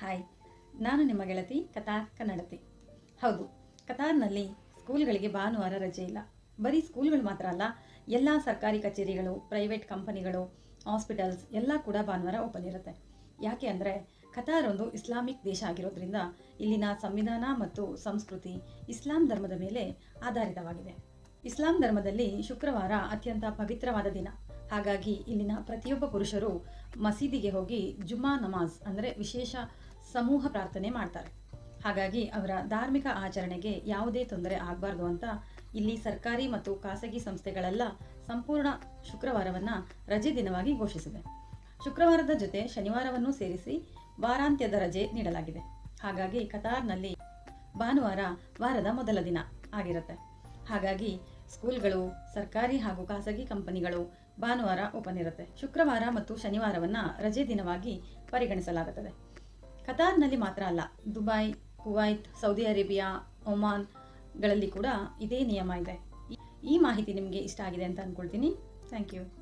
Hi, ನಾನು ನಿಮ್ಮ ಗೆಳತಿ ಕತಾರ್ ಕನ್ನಡತಿ. ಹೌದು, ಕತಾರ್ನಲ್ಲಿ ಸ್ಕೂಲ್ಗಳಿಗೆ ಭಾನುವಾರ ರಜೆ ಇಲ್ಲ. ಬರೀ ಸ್ಕೂಲ್ಗಳು ಮಾತ್ರ ಅಲ್ಲ, ಎಲ್ಲ ಸರ್ಕಾರಿ ಕಚೇರಿಗಳು, ಪ್ರೈವೇಟ್ ಕಂಪನಿಗಳು, ಹಾಸ್ಪಿಟಲ್ಸ್ ಎಲ್ಲ ಕೂಡ ಭಾನುವಾರ ಓಪನ್ ಇರುತ್ತೆ. ಯಾಕೆ ಅಂದರೆ ಕತಾರ್ ಒಂದು ಇಸ್ಲಾಮಿಕ್ ದೇಶ ಆಗಿರೋದ್ರಿಂದ ಇಲ್ಲಿನ ಸಂವಿಧಾನ ಮತ್ತು ಸಂಸ್ಕೃತಿ ಇಸ್ಲಾಂ ಧರ್ಮದ ಮೇಲೆ ಆಧಾರಿತವಾಗಿದೆ. ಇಸ್ಲಾಂ ಧರ್ಮದಲ್ಲಿ ಶುಕ್ರವಾರ ಅತ್ಯಂತ ಪವಿತ್ರವಾದ ದಿನ. ಹಾಗಾಗಿ ಇಲ್ಲಿನ ಪ್ರತಿಯೊಬ್ಬ ಪುರುಷರು ಮಸೀದಿಗೆ ಹೋಗಿ ಜುಮ್ಮಾ ನಮಾಜ್ ಅಂದರೆ ವಿಶೇಷ ಸಮೂಹ ಪ್ರಾರ್ಥನೆ ಮಾಡ್ತಾರೆ. ಹಾಗಾಗಿ ಅವರ ಧಾರ್ಮಿಕ ಆಚರಣೆಗೆ ಯಾವುದೇ ತೊಂದರೆ ಆಗಬಾರ್ದು ಅಂತ ಇಲ್ಲಿ ಸರ್ಕಾರಿ ಮತ್ತು ಖಾಸಗಿ ಸಂಸ್ಥೆಗಳೆಲ್ಲ ಸಂಪೂರ್ಣ ಶುಕ್ರವಾರವನ್ನು ರಜೆ ದಿನವಾಗಿ ಘೋಷಿಸಿದೆ. ಶುಕ್ರವಾರದ ಜೊತೆ ಶನಿವಾರವನ್ನು ಸೇರಿಸಿ ವಾರಾಂತ್ಯದ ರಜೆ ನೀಡಲಾಗಿದೆ. ಹಾಗಾಗಿ ಕತಾರ್ನಲ್ಲಿ ಭಾನುವಾರ ವಾರದ ಮೊದಲ ದಿನ ಆಗಿರುತ್ತೆ. ಹಾಗಾಗಿ ಸ್ಕೂಲ್ಗಳು, ಸರ್ಕಾರಿ ಹಾಗೂ ಖಾಸಗಿ ಕಂಪನಿಗಳು ಭಾನುವಾರ ಓಪನ್ ಇರುತ್ತೆ. ಶುಕ್ರವಾರ ಮತ್ತು ಶನಿವಾರವನ್ನು ರಜೆ ದಿನವಾಗಿ ಪರಿಗಣಿಸಲಾಗುತ್ತದೆ. ಕತಾರ್ನಲ್ಲಿ ಮಾತ್ರ ಅಲ್ಲ, ದುಬೈ, ಕುವೈತ್, ಸೌದಿ ಅರೇಬಿಯಾ, ಒಮಾನ್ಗಳಲ್ಲಿ ಕೂಡ ಇದೇ ನಿಯಮ ಇದೆ. ಈ- ಮಾಹಿತಿ ನಿಮಗೆ ಇಷ್ಟ ಆಗಿದೆ ಅಂತ ಅಂದ್ಕೊಳ್ತೀನಿ ಥ್ಯಾಂಕ್ ಯು.